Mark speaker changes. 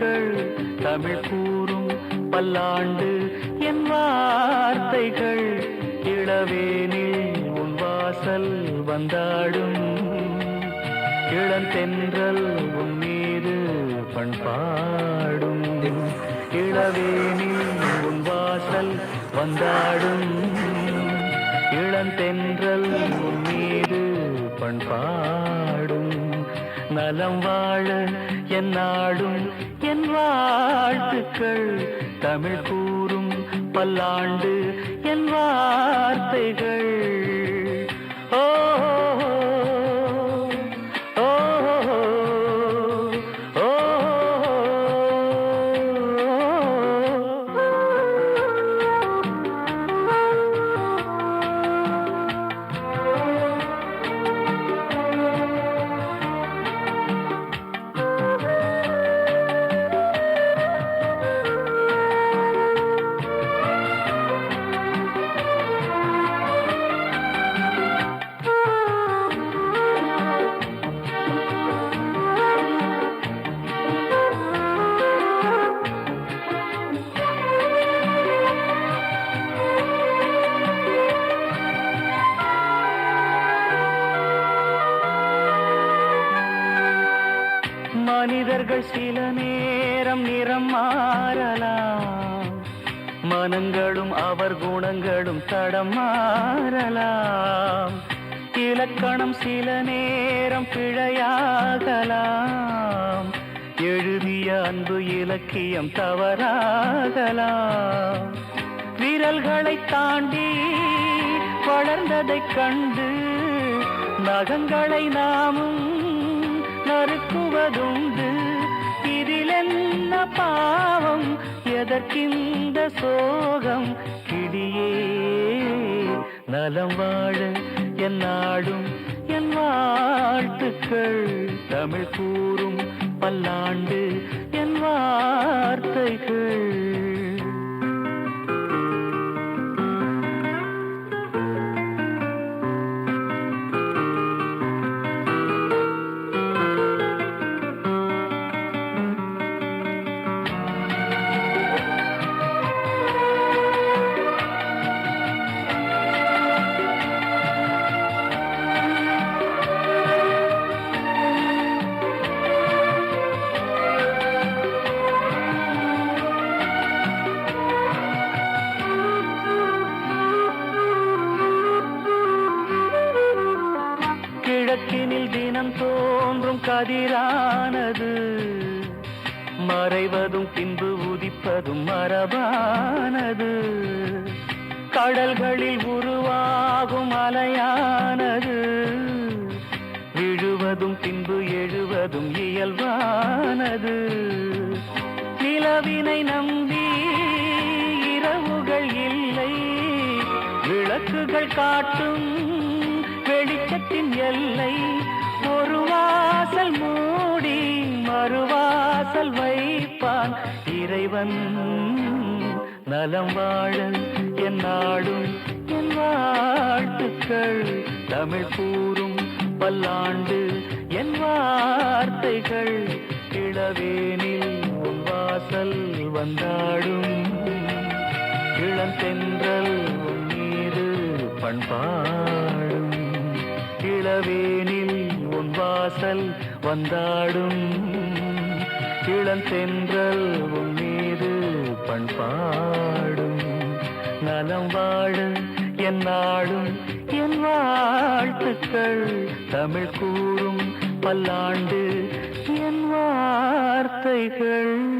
Speaker 1: வார்த்தைகள் தமிழ் கூறும் பல்லாண்டு என் வார்த்தைகள் இளவேனில் உன் வாசல் வந்தாடும். இளந்தென்றல் உன் மீது பண்பாடும் இளவேனில் உன் வாசல் வந்தாடும். இளந்தென்றல் உன் மீது பண்பாடும் நலம் வாழ என் நாடும் என் வாழ்த்துக்கள். தமிழ் கூறும் பல்லாண்டு கண்கள் சில நேரம் நிறம் மாறலாம். மனங்களும் அவர் குணங்களும் தடம் மாறலாம். இலக்கணம் சில நேரம் பிழையாகலாம். எழுதிய அன்பு இலக்கியம் தவறாகலாம். விரல்களை தாண்டி வளர்ந்ததைக் கண்டு நகங்களை நாமும் எதற்கிந்த சோகம் கிடியே நலம் வாழ என் நாடும் என் வாழ்த்துக்கள். தமிழ் கூறும் பல்லாண்டு என் வார்த்தைகள். கதிரானது மறைவதும் பின்பு உதிப்பதும் மரபானது. கடல்களில் உருவாகும் அலையானது. விழுவதும் பின்பு எழுவதும் இயல்பானது. நிலவினை நம்பி இரவுகள் இல்லை. விளக்குகள் காட்டும் வெளிச்சத்தின் எல்லை. இறைவன் நலம் வாழ என் நாடும் என் வாழ்த்துக்கள். தமிழ் கூறும் பல்லாண்டு என் வார்த்தைகள். இளவேனில் வாசல் வந்தாடும். இளந்தென்றல் உன் மீது பண்பாடும். இளவேனில் உன் வாசல் வந்தாடும். இளந்தென்றல் உன் மீது பண்பாடும் நலம் வாழ என் நாடும் என் வாழ்த்துக்கள். தமிழ் கூறும் பல்லாண்டு என் வார்த்தைகள்.